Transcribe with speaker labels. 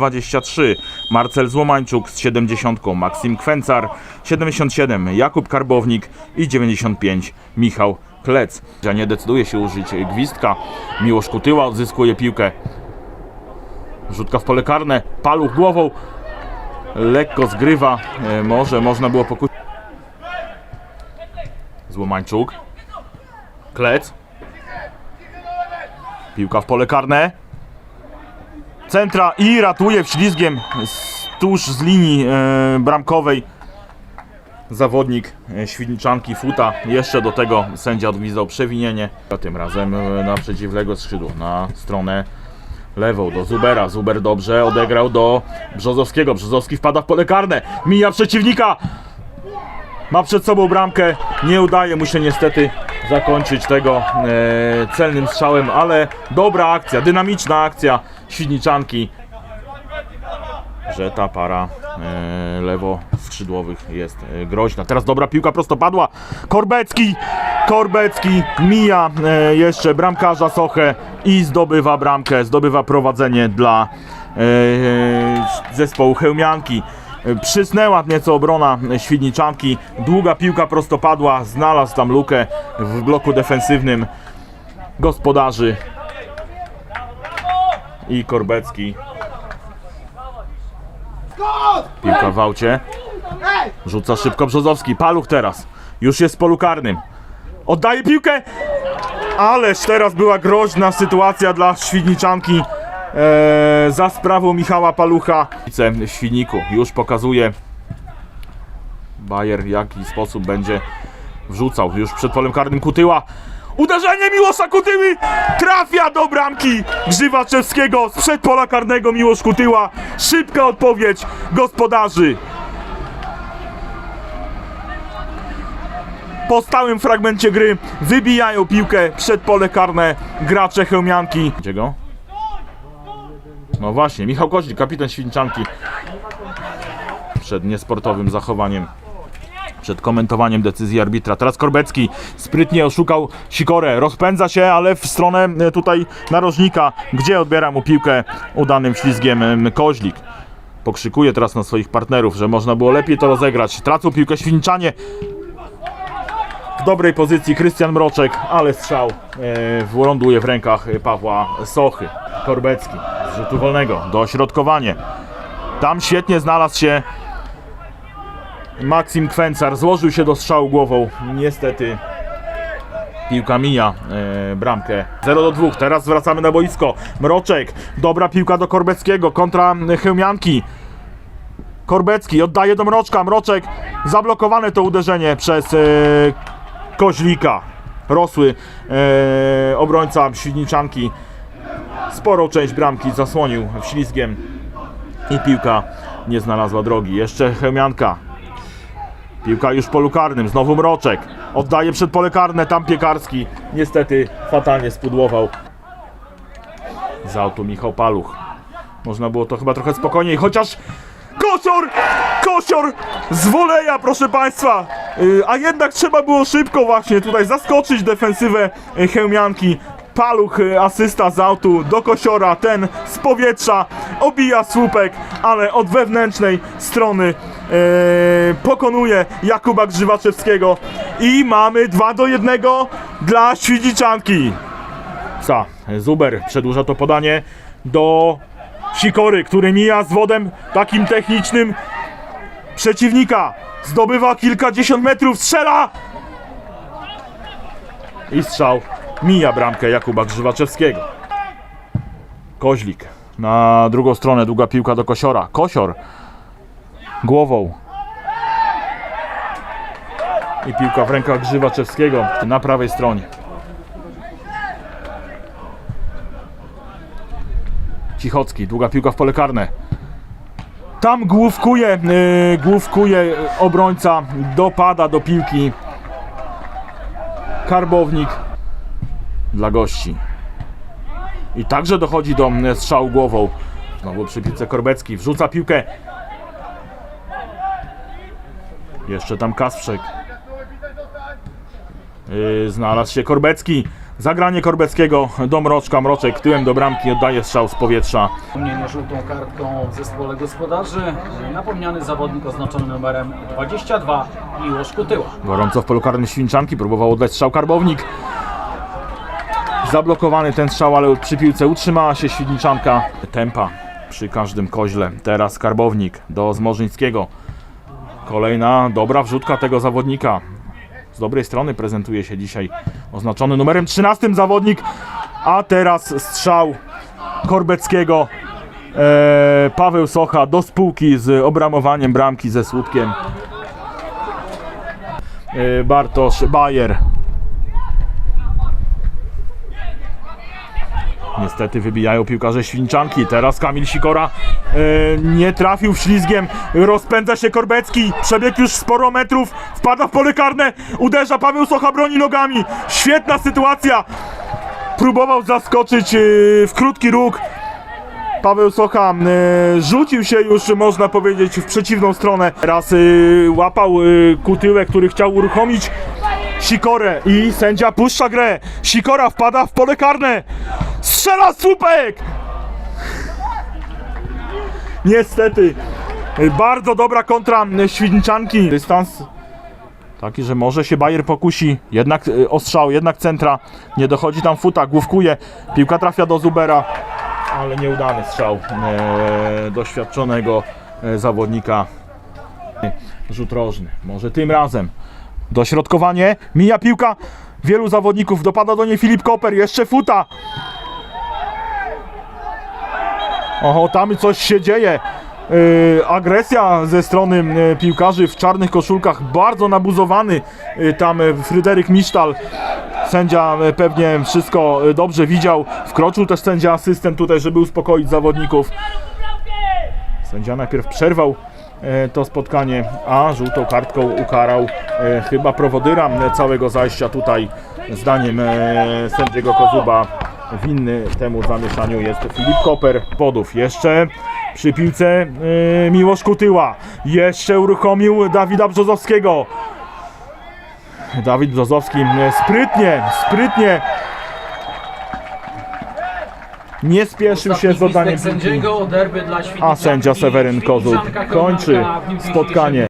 Speaker 1: 23 Marcel Złomańczuk z 70, Maksim Kwencar 77, Jakub Karbownik i 95 Michał Klec. Ja nie decyduje się użyć gwizdka. Miłosz Kutyła odzyskuje piłkę. Rzutka w pole karne, paluch głową. Lekko zgrywa. E, Może można było pokusić. Złomańczuk. Klec. Piłka w pole karne. Centra i ratuje ślizgiem tuż z linii e, bramkowej zawodnik e, Świdniczanki Futa. Jeszcze do tego sędzia odgwizdał przewinienie. A tym razem e, na przeciwległe skrzydło, na stronę lewą do Zubera. Zuber dobrze odegrał do Brzozowskiego. Brzozowski wpada w pole karne. Mija przeciwnika. Ma przed sobą bramkę. Nie udaje mu się niestety zakończyć tego e, celnym strzałem, ale dobra akcja, dynamiczna akcja Świdniczanki. Że ta para e, lewo skrzydłowych jest e, groźna. Teraz dobra piłka prostopadła. Korbecki, Korbecki mija e, jeszcze bramkarza Sochę i zdobywa bramkę, zdobywa prowadzenie dla e, zespołu Chełmianki. E, Przysnęła nieco obrona Świdniczanki. Długa piłka prostopadła, znalazł tam lukę w bloku defensywnym gospodarzy. I Korbecki. Piłka w aucie. Rzuca szybko Brzozowski. Paluch teraz. Już jest w polu karnym. Oddaje piłkę. Ależ teraz była groźna sytuacja dla Świdniczanki. E, za sprawą Michała Palucha. W Świdniku już pokazuje Bayer w jaki sposób będzie wrzucał. Już przed polem karnym Kutyła. Uderzenie Miłosza Kutyły trafia do bramki Grzywaczewskiego sprzed pola karnego Miłosz Kutyła. Szybka odpowiedź gospodarzy. Po stałym fragmencie gry wybijają piłkę przed pole karne gracze Chełmianki. Gdzie? No właśnie, Michał Koźlik, kapitan Świnczanki. Przed niesportowym zachowaniem. Przed komentowaniem decyzji arbitra. Teraz Korbecki sprytnie oszukał Sikorę. Rozpędza się, ale w stronę e, tutaj narożnika, gdzie odbiera mu piłkę udanym ślizgiem em, Koźlik. Pokrzykuje teraz na swoich partnerów, że można było lepiej to rozegrać. Tracą piłkę Świnczanie. W dobrej pozycji Krystian Mroczek, ale strzał e, wyląduje w rękach Pawła Sochy. Korbecki z rzutu wolnego, dośrodkowanie. Tam świetnie znalazł się Maksim Kwencar, złożył się do strzału głową. Niestety piłka mija e, bramkę 0 do 2. Teraz wracamy na boisko. Mroczek, dobra piłka do Korbeckiego kontra Chełmianki. Korbecki oddaje do Mroczka. Mroczek zablokowane to uderzenie przez e, Koźlika. Rosły e, obrońca Świdniczanki. Sporą część bramki zasłonił ślizgiem i piłka nie znalazła drogi. Jeszcze Chełmianka. Piłka już w polu karnym. Znowu Mroczek. Oddaje przed pole karne. Tam Piekarski. Niestety fatalnie spudłował. Z autu Michał Paluch. Można było to chyba trochę spokojniej, chociaż Kosior! Kosior z woleja, proszę Państwa! Yy, a jednak trzeba było szybko właśnie tutaj zaskoczyć defensywę yy, Chełmianki. Paluch, yy, asysta z autu do Kosiora, ten z powietrza obija słupek, ale od wewnętrznej strony yy, pokonuje Jakuba Grzywaczewskiego i mamy 2 do 1 dla Świdziczanki. Sa, Zuber przedłuża to podanie do Sikory, który mija z wodem takim technicznym przeciwnika. Zdobywa kilkadziesiąt metrów, strzela! I strzał mija bramkę Jakuba Grzywaczewskiego. Koźlik na drugą stronę, długa piłka do Kosiora. Kosior głową. I piłka w rękach Grzywaczewskiego na prawej stronie. Cichocki, długa piłka w pole karne. Tam główkuje, yy, główkuje obrońca, dopada do piłki. Karbownik dla gości. I także dochodzi do mm, strzału głową. Znowu przy piłce Korbecki, wrzuca piłkę. Jeszcze tam Kasprzek. Yy, znalazł się Korbecki. Zagranie Korbeckiego do Mroczka. Mroczek tyłem do bramki oddaje strzał z powietrza.
Speaker 2: Wspomnienie żółtą kartką w zespole gospodarzy. Napomniany zawodnik oznaczony numerem 22 Miłosz Kutyła.
Speaker 1: Gorąco w polu karnym Świnczanki. Próbował oddać strzał Karbownik. Zablokowany ten strzał, ale przy piłce utrzymała się Świdniczanka. Tempa przy każdym koźle. Teraz Karbownik do Zmorzyńskiego. Kolejna dobra wrzutka tego zawodnika. Z dobrej strony prezentuje się dzisiaj oznaczony numerem 13 zawodnik. A teraz strzał Korbeckiego. Eee, Paweł Socha do spółki z obramowaniem bramki ze słupkiem. Eee, Bartosz Bajer. Niestety wybijają piłkarze Świnczanki. Teraz Kamil Sikora e, nie trafił ślizgiem. Rozpędza się Korbecki. Przebieg już sporo metrów. Wpada w pole karne. Uderza Paweł Socha broni nogami. Świetna sytuacja. Próbował zaskoczyć e, w krótki róg. Paweł Socha e, rzucił się już, można powiedzieć, w przeciwną stronę. Raz e, łapał e, kutyłek, który chciał uruchomić Sikorę i sędzia puszcza grę. Sikora wpada w pole karne. Strzela słupek! Niestety. Bardzo dobra kontra Świdniczanki. Dystans taki, że może się Bayer pokusi. Jednak e, ostrzał, jednak centra. Nie dochodzi tam futa, główkuje. Piłka trafia do Zubera ale nieudany strzał e, doświadczonego e, zawodnika. Rzut rożny. Może tym razem. Dośrodkowanie. Mija piłka. Wielu zawodników. Dopada do niej Filip Koper. Jeszcze futa. Oho, tam coś się dzieje. E, agresja ze strony e, piłkarzy w czarnych koszulkach. Bardzo nabuzowany e, tam e, Fryderyk Misztal. Sędzia e, pewnie wszystko e, dobrze widział. Wkroczył też sędzia asystent tutaj, żeby uspokoić zawodników. Sędzia najpierw przerwał to spotkanie, a żółtą kartką ukarał e, chyba prowodyra e, całego zajścia tutaj. Zdaniem e, sędziego Kozuba winny temu zamieszaniu jest Filip Koper. Podów jeszcze przy piłce e, Miłosz Kutyła. Jeszcze uruchomił Dawida Brzozowskiego. Dawid Brzozowski e, sprytnie, sprytnie nie spieszył się z piłki.
Speaker 2: sędziego derby dla Świdniczanki.
Speaker 1: A sędzia Seweryn Kozub
Speaker 2: Świdniczanka
Speaker 1: kończy spotkanie.